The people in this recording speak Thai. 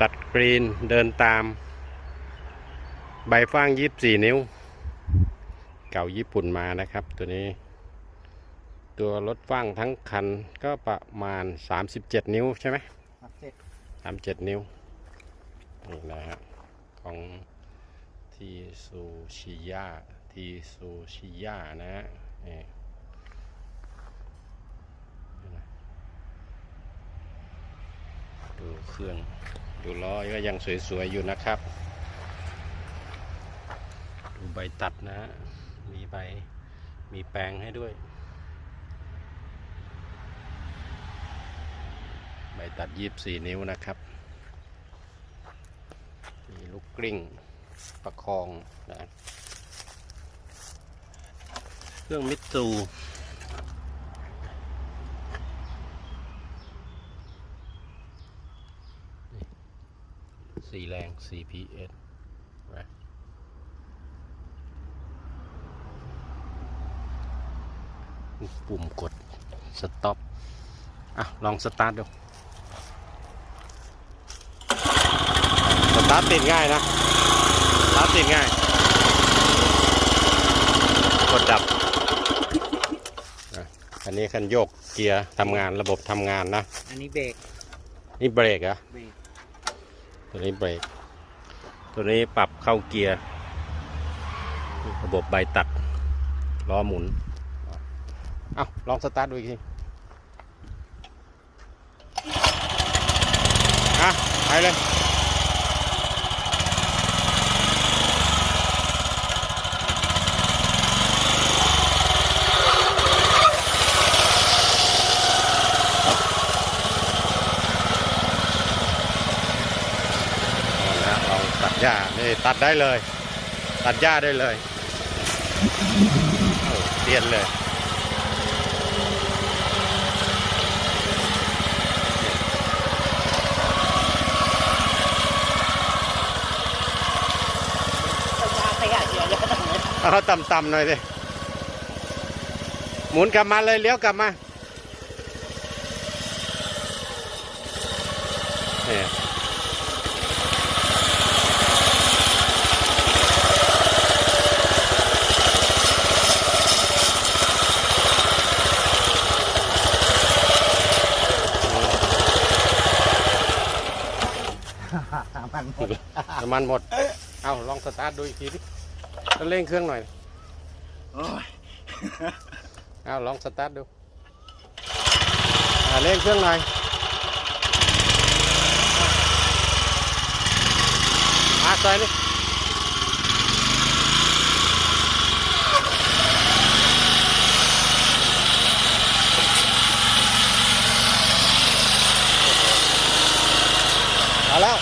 ตัดกรีนเดินตาม ใบฟางยี่สี่นิ้ว เก่าญี่ปุ่นมานะครับ ตัวนี้ ตัวรถฟางทั้งคันก็ประมาณ 37 นิ้วใช่ไหมครับเสร็จสามเจ็ดนิ้ว นี่นะฮะของทีซูชิยาทีซูชิยานะฮะนี่ ดูเครื่องดูล้อก็ยังสวยๆอยู่นะครับ ดูใบตัดนะมีใบมีแปลงให้ด้วย ใบตัดยีบสี่นิ้วนะครับ มีลูกกลิ้งประคองนะเครื่องมิตซู สี่แรง CPS นะปุ่มกดสต็อปอะ ลองสตาร์ทดู สตาร์ทติดง่ายนะ สตาร์ทติดง่าย กดดับอะอันนี้คันโยกเกียร์ทำงานระบบทำงานนะ อันนี้เบรก นี่เบรกเหรอะเบรก ตัวนี้เบรก ตัวนี้ปรับเข้าเกียร์ ระบบใบตัด ล้อหมุน เอาลองสตาร์ทดูอีกทีอะไปเลย เอาละเราตัด หญ้านี่ตัดได้เลย ตัดหญ้าได้เลยเตียนเลยขยะเยอะเยอะจังเลยเอาต่ำๆหน่อยดิหมุนกลับมาเลยเลี้ยวกลับมาเนี่ย น้ำมันหมด เอาลองสตาร์ทดูอีกทีดิแล้วเร่งเครื่องหน่อยโอ้ยเอาลองสตาร์ทดูอ่าเร่งเครื่องหน่อยมาใส่นี่เอาแล้ว